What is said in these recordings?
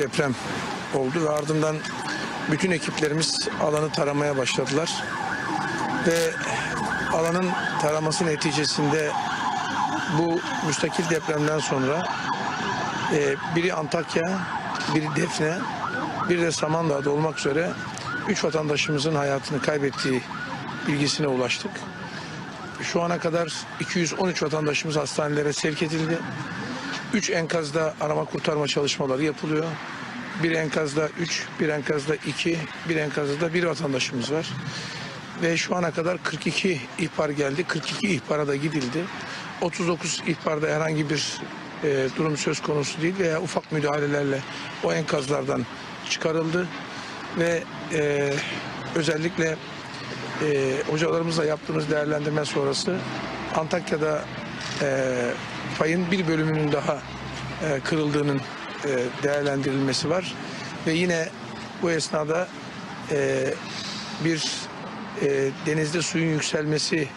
deprem oldu ve ardından bütün ekiplerimiz alanı taramaya başladılar. Ve alanın taraması neticesinde bu müstakil depremden sonra e, biri Antakya, biri Defne, biri de Samandağ'da olmak üzere üç vatandaşımızın hayatını kaybettiği bilgisine ulaştık. Şu ana kadar 213 vatandaşımız hastanelere sevk edildi. 3 enkazda arama kurtarma çalışmaları yapılıyor. Bir enkazda 3, bir enkazda 2, bir enkazda da bir vatandaşımız var. Ve şu ana kadar 42 ihbar geldi. 42 ihbara da gidildi. 39 ihbarda herhangi bir e, durum söz konusu değil veya ufak müdahalelerle o enkazlardan çıkarıldı. Ve e, özellikle e, hocalarımızla yaptığımız değerlendirme sonrası Antakya'da payın bir bölümünün daha e, kırıldığının e, değerlendirilmesi var. Ve yine bu esnada e, bir denizde suyun yükselmesi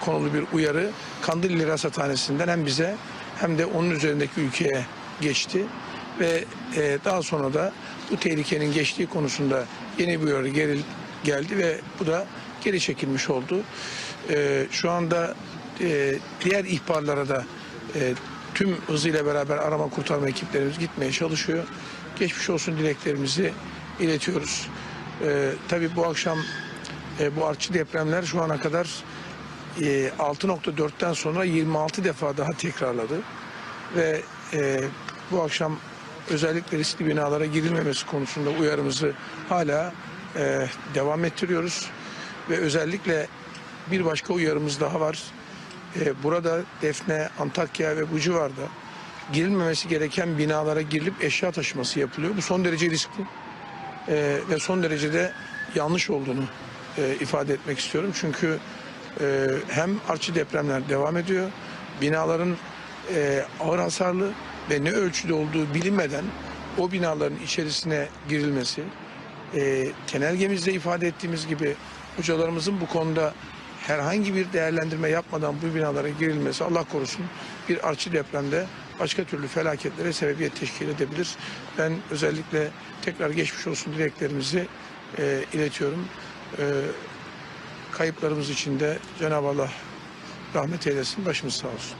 konulu bir uyarı Kandilli Rasathanesi'nden hem bize hem de onun üzerindeki ülkeye geçti. Ve e, daha sonra da bu tehlikenin geçtiği konusunda yeni bir uyarı geri, geldi ve bu da geri çekilmiş oldu. E, şu anda e, diğer ihbarlara da e, tüm hızıyla beraber arama kurtarma ekiplerimiz gitmeye çalışıyor. Geçmiş olsun dileklerimizi iletiyoruz. E, tabii bu akşam e, bu artçı depremler şu ana kadar e, 6.4'ten sonra 26 defa daha tekrarladı. Ve e, bu akşam özellikle riskli binalara girilmemesi konusunda uyarımızı hala e, devam ettiriyoruz. Ve özellikle bir başka uyarımız daha var. E, burada Defne, Antakya ve bu civarda girilmemesi gereken binalara girilip eşya taşıması yapılıyor. Bu son derece riskli e, ve son derecede yanlış olduğunu e, ifade etmek istiyorum. Çünkü e, hem artçı depremler devam ediyor, binaların e, ağır hasarlı ve ne ölçüde olduğu bilinmeden o binaların içerisine girilmesi, e, genelgemizde ifade ettiğimiz gibi hocalarımızın bu konuda herhangi bir değerlendirme yapmadan bu binalara girilmesi Allah korusun bir artçı depremde başka türlü felaketlere sebebiyet teşkil edebilir. Ben özellikle tekrar geçmiş olsun dileklerimizi e, iletiyorum. E, kayıplarımız için de Cenab-ı Allah rahmet eylesin, başımız sağ olsun.